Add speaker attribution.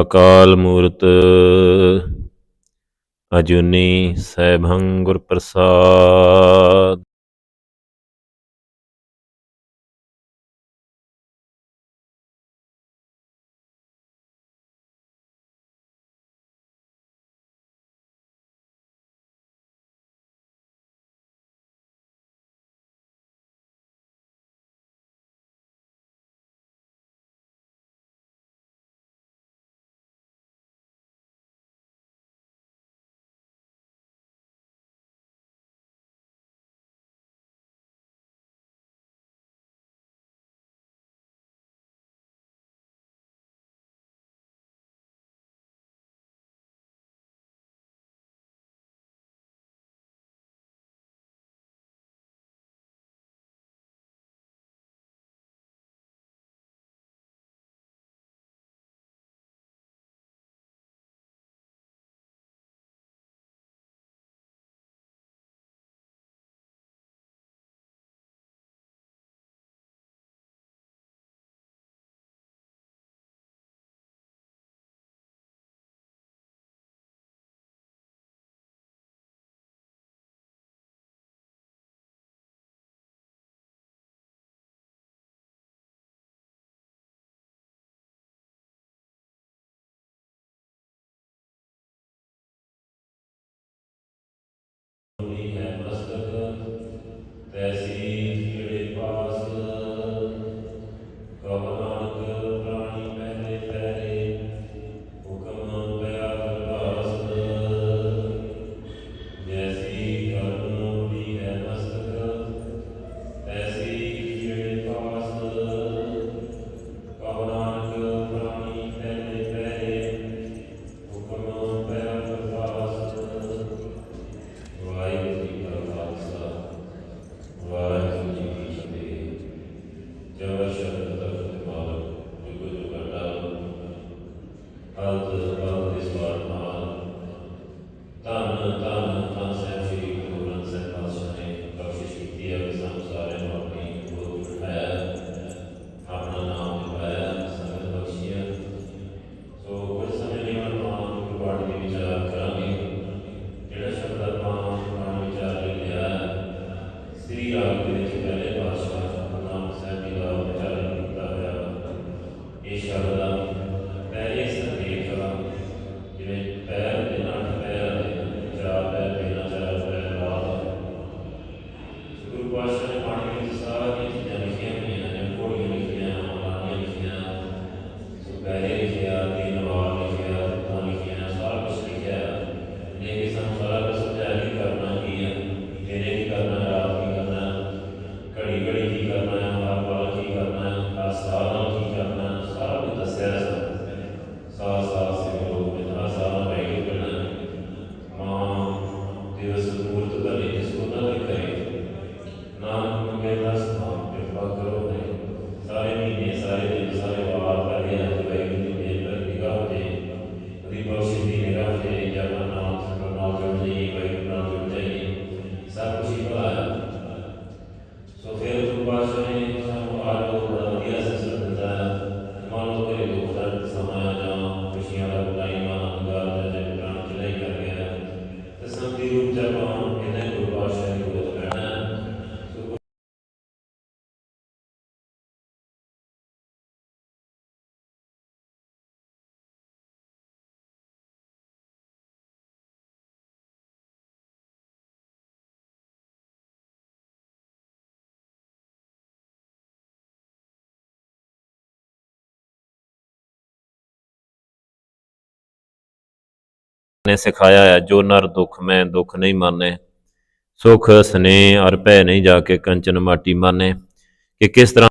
Speaker 1: ਅਕਾਲ ਮੂਰਤ। ਅਜੂਨੀ ਸੈਭੰ ਗੁਰ ਪ੍ਰਸਾਦ ਨੇ ਸਿਖਾਇਆ ਹੈ, ਜੋ ਨਰ ਦੁੱਖ ਮੈਂ ਦੁੱਖ ਨਹੀਂ ਮਾਨੇ, ਸੁਖ ਸਨੇ ਅਰ ਭੈ ਨਹੀਂ ਜਾ ਕੇ ਕੰਚਨ ਮਾਟੀ ਮਾਨੇ, ਕਿ ਕਿਸ ਤਰ੍ਹਾਂ